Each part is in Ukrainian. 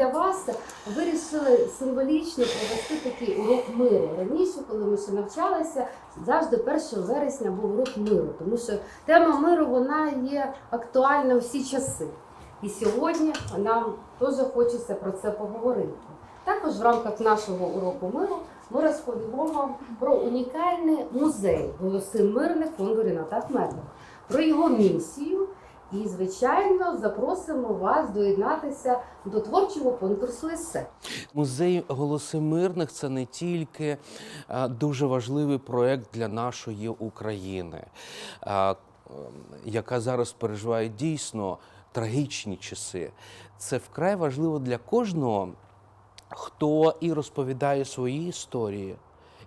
для вас вирішили символічно провести такий урок миру. Раніше, коли ми ще навчалися, завжди 1 вересня був урок миру, тому що тема миру вона є актуальна всі часи. І сьогодні нам теж хочеться про це поговорити. Також в рамках нашого уроку миру ми розповімо про унікальний музей голоси мирних фонду Ріната Ахметова, про його місію. І, звичайно, запросимо вас доєднатися до творчого конкурсу есе. Музей голоси мирних це не тільки е, дуже важливий проект для нашої України, е, яка зараз переживає дійсно трагічні часи. Це вкрай важливо для кожного, хто і розповідає свої історії.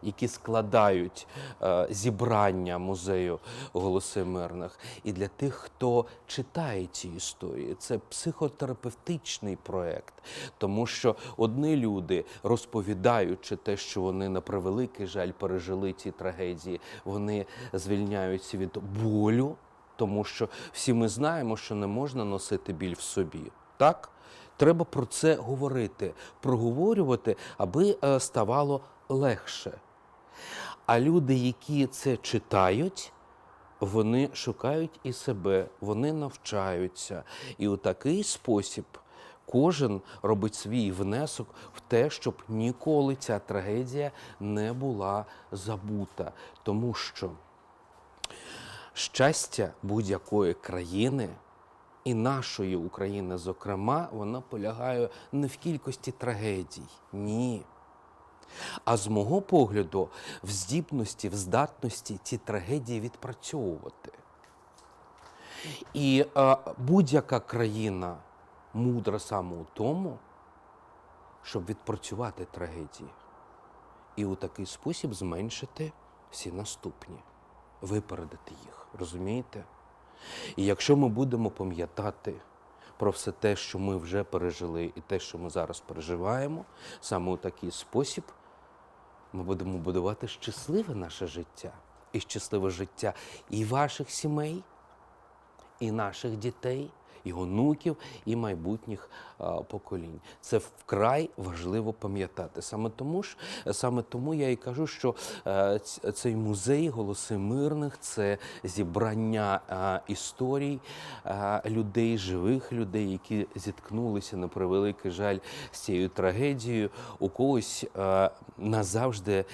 Які складають е, зібрання музею голоси мирних, і для тих, хто читає ці історії, це психотерапевтичний проект, тому що одні люди, розповідаючи те, що вони на превеликий жаль пережили ці трагедії, вони звільняються від болю, тому що всі ми знаємо, що не можна носити біль в собі. Так? Треба про це говорити, проговорювати, аби е, ставало легше. А люди, які це читають, вони шукають і себе, вони навчаються. І у такий спосіб кожен робить свій внесок в те, щоб ніколи ця трагедія не була забута. Тому що щастя будь-якої країни. І нашої України, зокрема, вона полягає не в кількості трагедій. Ні. А з мого погляду, в здібності, в здатності ці трагедії відпрацьовувати. І е, будь-яка країна мудра саме у тому, щоб відпрацювати трагедії. І у такий спосіб зменшити всі наступні, випередити їх. Розумієте? І якщо ми будемо пам'ятати про все те, що ми вже пережили, і те, що ми зараз переживаємо, саме у такий спосіб ми будемо будувати щасливе наше життя, і щасливе життя і ваших сімей, і наших дітей, і онуків, і майбутніх поколінь. Це вкрай важливо пам'ятати. Саме тому ж, саме тому я і кажу, що е, цей музей голоси мирних це зібрання історій людей, живих людей, які зіткнулися на превеликий жаль з цією трагедією. У когось назавжди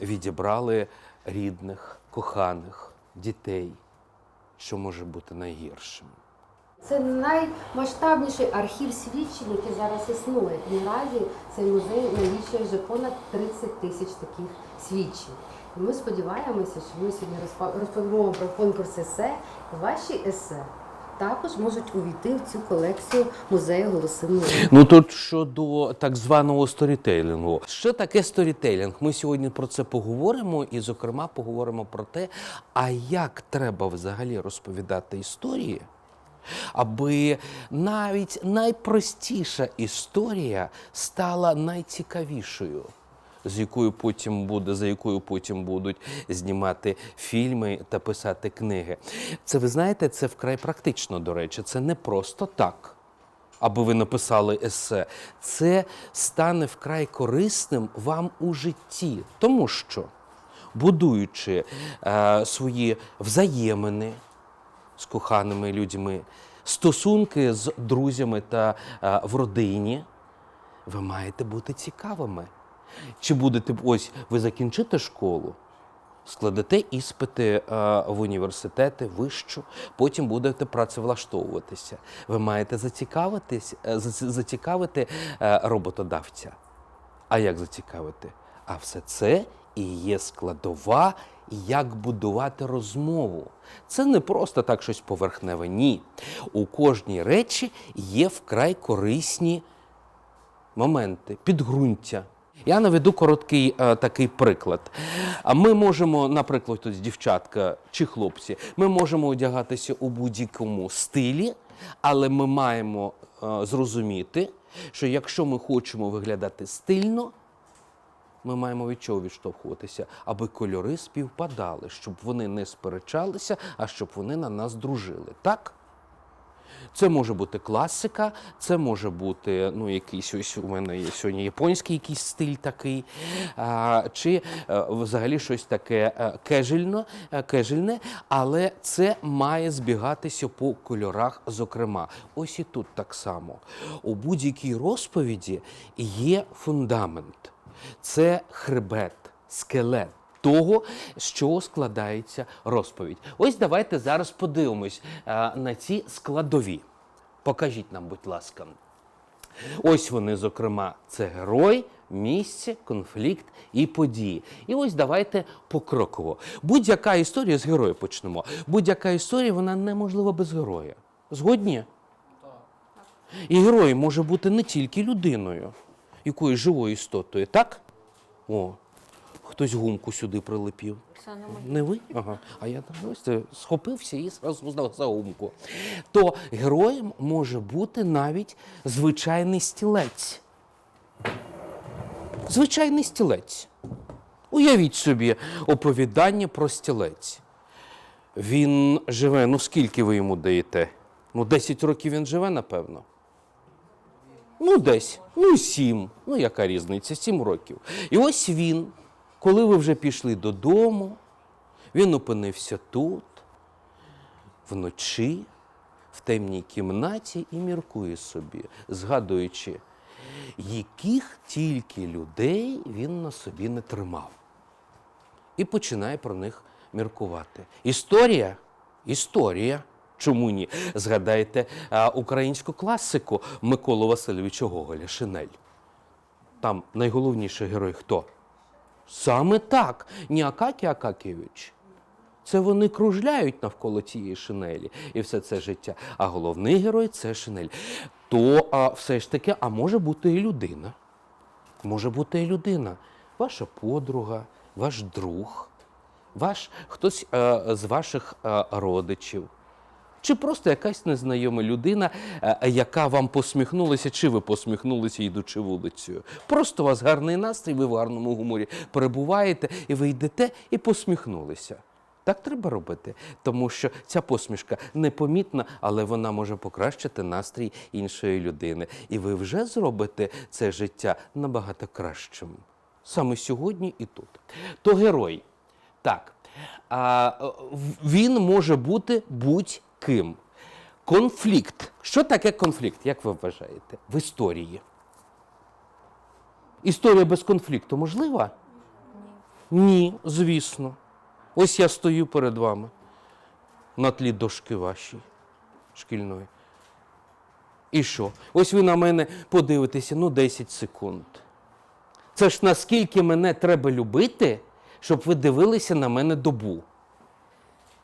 відібрали рідних, коханих, дітей, що може бути найгіршим. Це наймасштабніший архів свідчень, який зараз існує. І наразі цей музей налічує вже понад 30 тисяч таких свідчень. І ми сподіваємося, що ми сьогодні розповімо про конкурс есе. Ваші есе також можуть увійти в цю колекцію музею голоси. Ну тут щодо так званого сторітейлінгу. Що таке сторітейлінг? Ми сьогодні про це поговоримо, і, зокрема, поговоримо про те, а як треба взагалі розповідати історії, аби навіть найпростіша історія стала найцікавішою. З якою потім буде, за якою потім будуть знімати фільми та писати книги. Це ви знаєте, це вкрай практично, до речі. Це не просто так аби ви написали есе, це стане вкрай корисним вам у житті, тому що, будуючи е, свої взаємини з коханими людьми, стосунки з друзями та е, в родині, ви маєте бути цікавими. Чи будете ось ви закінчите школу? складете іспити е, в університети вищу, потім будете працевлаштовуватися. Ви маєте зацікавитись, е, зацікавити е, роботодавця. А як зацікавити? А все це і є складова, як будувати розмову. Це не просто так щось поверхневе. Ні. У кожній речі є вкрай корисні моменти, підґрунтя. Я наведу короткий е, такий приклад. А ми можемо, наприклад, тут дівчатка чи хлопці, ми можемо одягатися у будь-якому стилі, але ми маємо е, зрозуміти, що якщо ми хочемо виглядати стильно, ми маємо від чого відштовхуватися, аби кольори співпадали, щоб вони не сперечалися, а щоб вони на нас дружили. Так? Це може бути класика, це може бути ну, якийсь ось у мене є сьогодні японський якийсь стиль такий, а, чи е, взагалі щось таке е, кежельно, е, кежельне, але це має збігатися по кольорах. Зокрема, ось і тут так само. У будь-якій розповіді є фундамент, це хребет, скелет того, з чого складається розповідь. Ось давайте зараз подивимось е, на ці складові. Покажіть нам, будь ласка. Ось вони, зокрема, це герой, місце, конфлікт і події. І ось давайте покроково. Будь-яка історія з героя почнемо. Будь-яка історія вона неможлива без героя. Згодні? І герой може бути не тільки людиною, якоюсь живою істотою, так? О, хтось гумку сюди прилепів. Це не моє. Не ви? Ага. А я там ось це схопився і зразу знав за гумку. То героєм може бути навіть звичайний стілець. Звичайний стілець. Уявіть собі оповідання про стілець. Він живе, ну скільки ви йому даєте? Ну, 10 років він живе, напевно. Ну, десь, ну, сім. Ну, яка різниця? Сім років. І ось він, коли ви вже пішли додому, він опинився тут, вночі, в темній кімнаті і міркує собі, згадуючи, яких тільки людей він на собі не тримав. І починає про них міркувати. Історія? Історія. Чому ні? Згадайте українську класику Миколу Васильовича Гоголя Шинель. Там найголовніший герой хто? Саме так, не Акакій Акакійович. Це вони кружляють навколо цієї шинелі і все це життя. А головний герой це шинель. То а, все ж таки, а може бути і людина. Може бути і людина. Ваша подруга, ваш друг, ваш хтось е, з ваших е, родичів. Чи просто якась незнайома людина, е, яка вам посміхнулася, чи ви посміхнулися, йдучи вулицею. Просто у вас гарний настрій, ви в гарному гуморі перебуваєте, і ви йдете і посміхнулися. Так треба робити, тому що ця посмішка непомітна, але вона може покращити настрій іншої людини. І ви вже зробите це життя набагато кращим. Саме сьогодні і тут. То герой. Так. Е, він може бути будь-ким. Конфлікт. Що таке конфлікт, як ви вважаєте? В історії. Історія без конфлікту можлива? Ні, звісно. Ось я стою перед вами на тлі дошки вашої шкільної. І що? Ось ви на мене подивитеся, ну 10 секунд. Це ж наскільки мене треба любити, щоб ви дивилися на мене добу.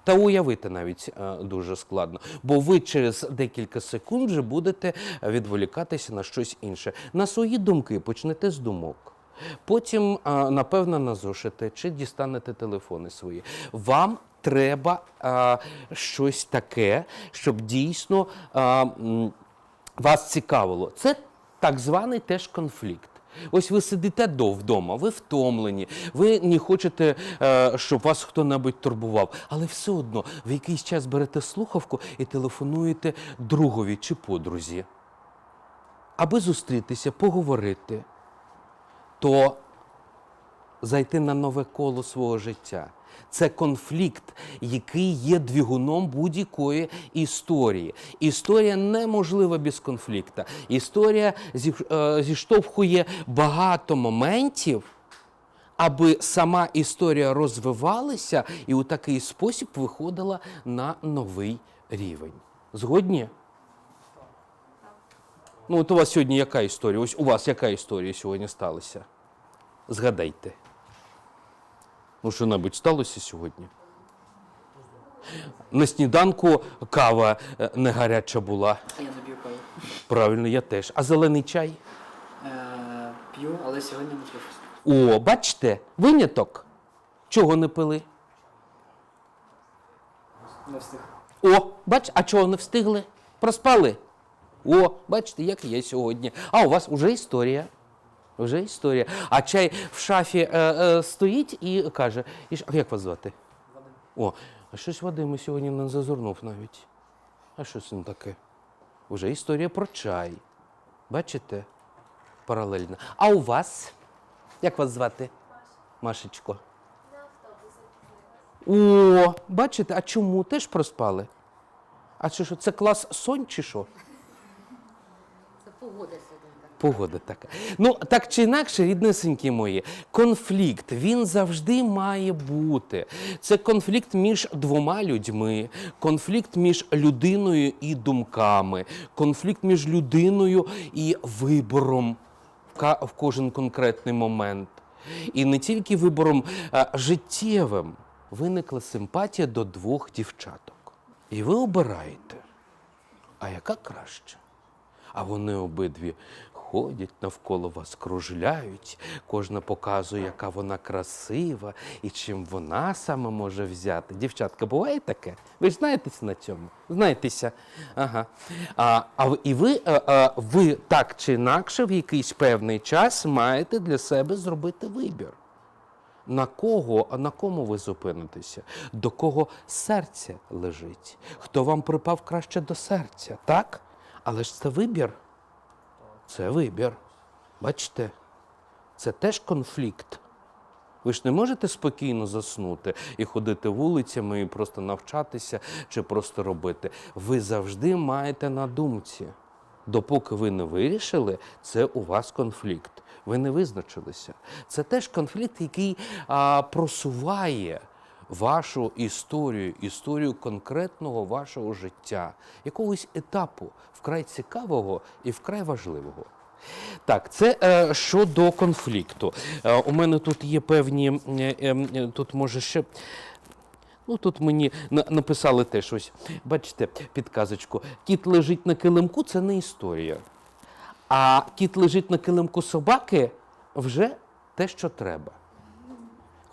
Та уявити навіть е, дуже складно, бо ви через декілька секунд вже будете відволікатися на щось інше. На свої думки почнете з думок. Потім, е, напевно, назошити чи дістанете телефони свої. Вам треба е, щось таке, щоб дійсно м, вас цікавило. Це так званий теж конфлікт. Ось ви сидите до вдома, ви втомлені, ви не хочете, е, щоб вас хто-небудь турбував, але все одно в якийсь час берете слухавку і телефонуєте другові чи подрузі, аби зустрітися, поговорити, то зайти на нове коло свого життя. Це конфлікт, який є двигуном будь-якої історії. Історія неможлива без конфлікту. Історія е, зіштовхує багато моментів, аби сама історія розвивалася і у такий спосіб виходила на новий рівень. Згодні? Ну, от у вас сьогодні яка історія? Ось у вас яка історія сьогодні сталася? Згадайте. Ну, що-небудь сталося сьогодні? На сніданку кава е, не гаряча була. Я не п'ю каву. Правильно, я теж. А зелений чай? Е, п'ю, але сьогодні не пив. О, бачите, виняток. Чого не пили? Не встиг. О, бач, а чого не встигли? Проспали? О, бачите, як є сьогодні. А у вас уже історія. Вже історія. А чай в шафі е, е, стоїть і каже: і, ж- а як вас звати? О, а щось Вадим сьогодні не зазирнув навіть. А що з таке? Вже історія про чай. Бачите? Паралельно. А у вас? Як вас звати? Машечко. О, бачите, а чому? Теж проспали? А чи що, це клас сонь чи що? Це погода. Погода така. Ну, так чи інакше, ріднесенькі мої, конфлікт він завжди має бути. Це конфлікт між двома людьми, конфлікт між людиною і думками, конфлікт між людиною і вибором в кожен конкретний момент. І не тільки вибором а, життєвим виникла симпатія до двох дівчаток. І ви обираєте, а яка краще? А вони обидві ходять навколо вас, кружляють, кожна показує, яка вона красива і чим вона саме може взяти. Дівчатка, буває таке? Ви ж знаєтеся на цьому? Знаєтеся? Ага. А, а і ви, а, а, ви так чи інакше в якийсь певний час маєте для себе зробити вибір. На кого, а на кому ви зупинитеся? До кого серце лежить? Хто вам припав краще до серця, так? Але ж це вибір. Це вибір. Бачите, це теж конфлікт. Ви ж не можете спокійно заснути і ходити вулицями, і просто навчатися чи просто робити. Ви завжди маєте на думці. Допоки ви не вирішили, це у вас конфлікт. Ви не визначилися. Це теж конфлікт, який а, просуває вашу історію, історію конкретного вашого життя, якогось етапу вкрай цікавого і вкрай важливого. Так, це е, щодо конфлікту. Е, у мене тут є певні. Е, е, е, тут може ще. Ну, тут мені на- написали теж ось. Бачите, підказочку. Кіт лежить на килимку це не історія. А кіт лежить на килимку собаки вже те, що треба.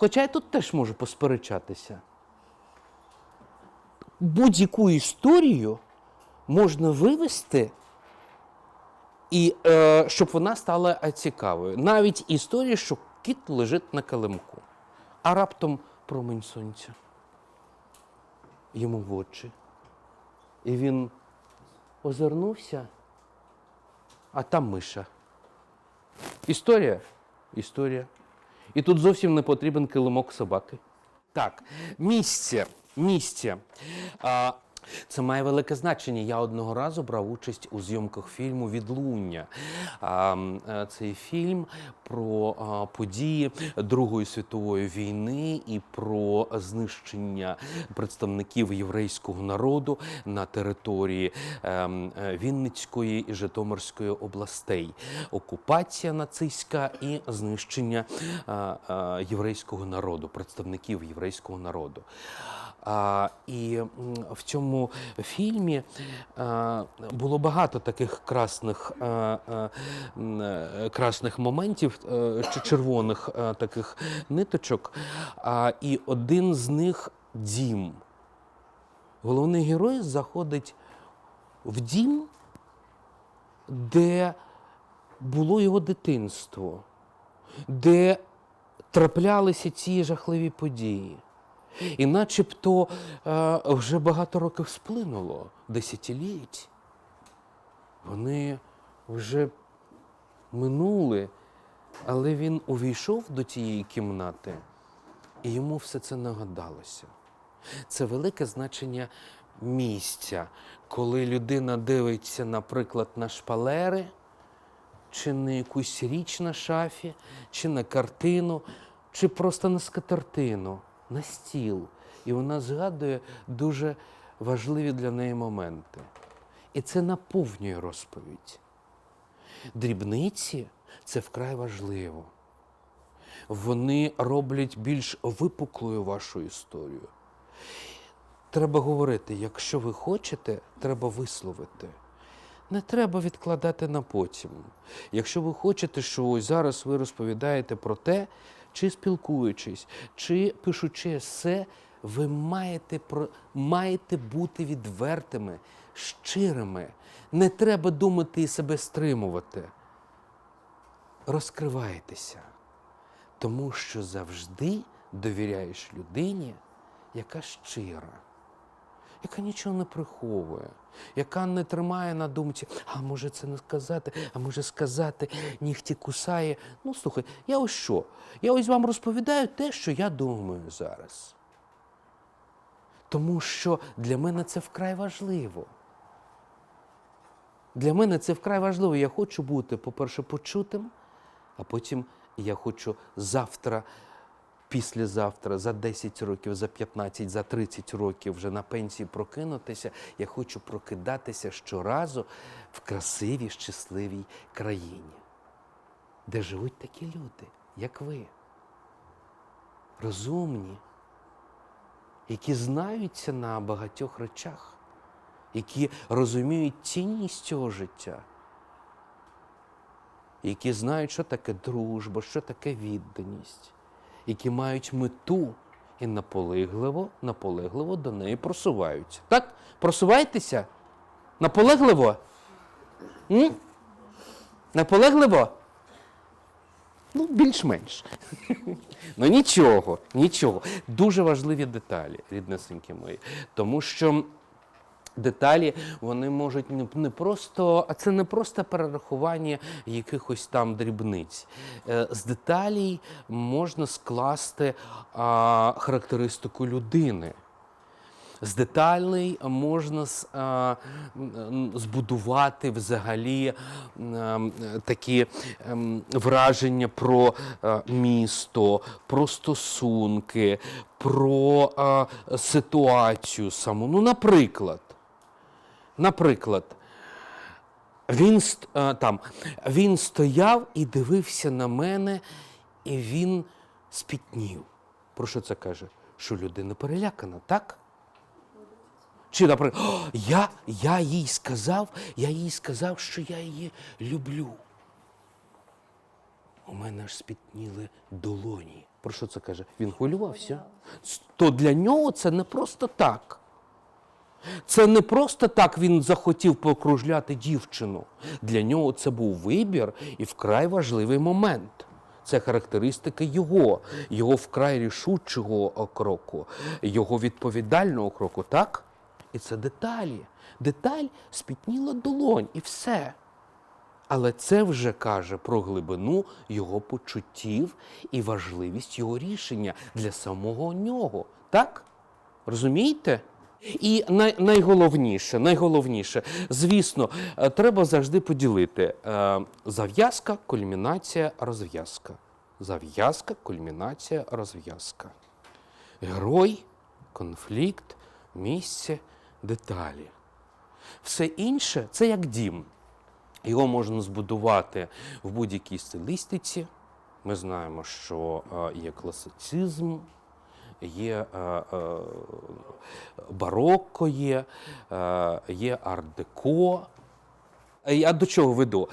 Хоча я тут теж можу посперечатися. Будь-яку історію можна вивести і е, щоб вона стала е, цікавою. Навіть історія, що кіт лежить на килимку, а раптом промень сонця йому в очі. І він озирнувся, а там миша. Історія? Історія. І тут зовсім не потрібен килимок собаки. Так, місце. Місце. А, це має велике значення. Я одного разу брав участь у зйомках фільму Відлуння. Е, цей фільм про події Другої світової війни і про знищення представників єврейського народу на території ем, е, Вінницької і Житомирської областей. Окупація нацистська і знищення е, е, єврейського народу, представників єврейського народу. І в цьому фільмі було багато таких красних, м, е, красних моментів е, чи червоних е, таких ниточок. І один з них дім. Головний герой заходить в дім, де було його дитинство, де траплялися ці жахливі події. І начебто е, вже багато років сплинуло, десятиліть. Вони вже минули, але він увійшов до тієї кімнати, і йому все це нагадалося. Це велике значення місця, коли людина дивиться, наприклад, на шпалери, чи на якусь річ на шафі, чи на картину, чи просто на скатертину, на стіл. І вона згадує дуже важливі для неї моменти. І це наповнює розповідь. Дрібниці це вкрай важливо. Вони роблять більш випуклою вашу історію. Треба говорити, якщо ви хочете, треба висловити. Не треба відкладати на потім. Якщо ви хочете, що ось зараз ви розповідаєте про те, чи спілкуючись, чи пишучи все, ви маєте, про... маєте бути відвертими, щирими. Не треба думати і себе стримувати. Розкривайтеся, тому що завжди довіряєш людині, яка щира, яка нічого не приховує, яка не тримає на думці, а може це не сказати, а може сказати, нігті кусає. Ну, слухай, я ось що? Я ось вам розповідаю те, що я думаю зараз. Тому що для мене це вкрай важливо. Для мене це вкрай важливо. Я хочу бути, по-перше, почутим, а потім я хочу завтра, післязавтра, за 10 років, за 15, за 30 років вже на пенсії прокинутися. Я хочу прокидатися щоразу в красивій, щасливій країні, де живуть такі люди, як ви. Розумні, які знаються на багатьох речах які розуміють цінність цього життя, які знають, що таке дружба, що таке відданість, які мають мету і наполегливо, наполегливо до неї просуваються. Так? Просувайтеся? Наполегливо? М? Наполегливо? Ну, більш-менш. ну нічого, нічого. Дуже важливі деталі, ріднесенькі мої. Тому що деталі вони можуть не- просто, а це не просто перерахування якихось там дрібниць. Е, З деталей можна скласти а, характеристику людини. З деталей можна а, збудувати взагалі е, такі ем, враження про е, місто, про стосунки, про е, ситуацію саму. Ну, наприклад, наприклад, він, е, там, він стояв і дивився на мене, і він спітнів. Про що це каже? Що людина перелякана, так? Чи, наприклад, «О, я, я їй сказав, я їй сказав, що я її люблю. У мене аж спітніли долоні. Про що це каже? Він хвилювався. То для нього це не просто так. Це не просто так він захотів покружляти дівчину. Для нього це був вибір і вкрай важливий момент. Це характеристика його, його вкрай рішучого кроку, його відповідального кроку, так? І це деталі. Деталь спітніла долонь і все. Але це вже каже про глибину його почуттів і важливість його рішення для самого нього. Так? Розумієте? І най, найголовніше, найголовніше, звісно, е, треба завжди поділити е, зав'язка, кульмінація, розв'язка. Зав'язка, кульмінація, розв'язка. Герой, конфлікт, місце, деталі. Все інше це як дім. Його можна збудувати в будь-якій стилістиці. Ми знаємо, що е, є класицизм, є е, е, барокко, є, е, є арт-деко. Я до чого веду?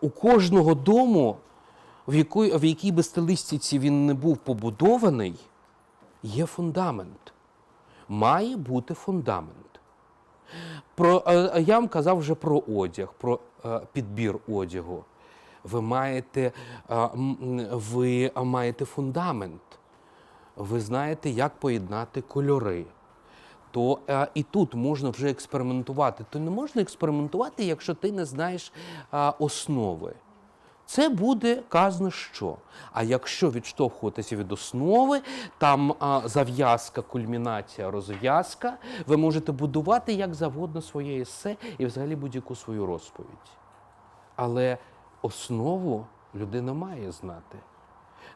У кожного дому, в якій, в якій би стилістиці він не був побудований, є фундамент. Має бути фундамент. Про, я вам казав вже про одяг, про підбір одягу. Ви маєте, ви маєте фундамент. Ви знаєте, як поєднати кольори. То е, і тут можна вже експериментувати. То не можна експериментувати, якщо ти не знаєш е, основи. Це буде казно що. А якщо відштовхуватися від основи, там а, зав'язка, кульмінація, розв'язка, ви можете будувати як завгодно своє есе і взагалі будь-яку свою розповідь. Але основу людина має знати.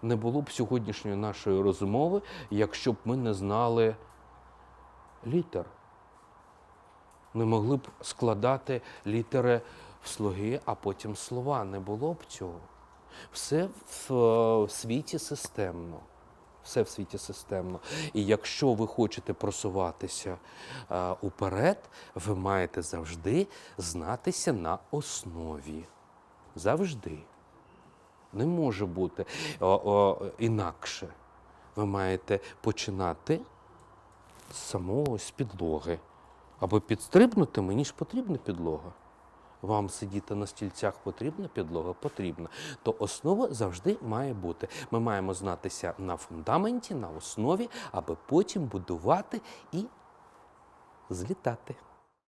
Не було б сьогоднішньої нашої розмови, якщо б ми не знали літер. Не могли б складати літери в слоги, а потім слова. Не було б цього. Все в е, світі системно. Все в світі системно. І якщо ви хочете просуватися е, уперед, ви маєте завжди знатися на основі. Завжди. Не може бути о, о, інакше. Ви маєте починати з самого з підлоги. Аби підстрибнути, мені ж потрібна підлога. Вам сидіти на стільцях потрібна підлога? Потрібна. То основа завжди має бути. Ми маємо знатися на фундаменті, на основі, аби потім будувати і злітати.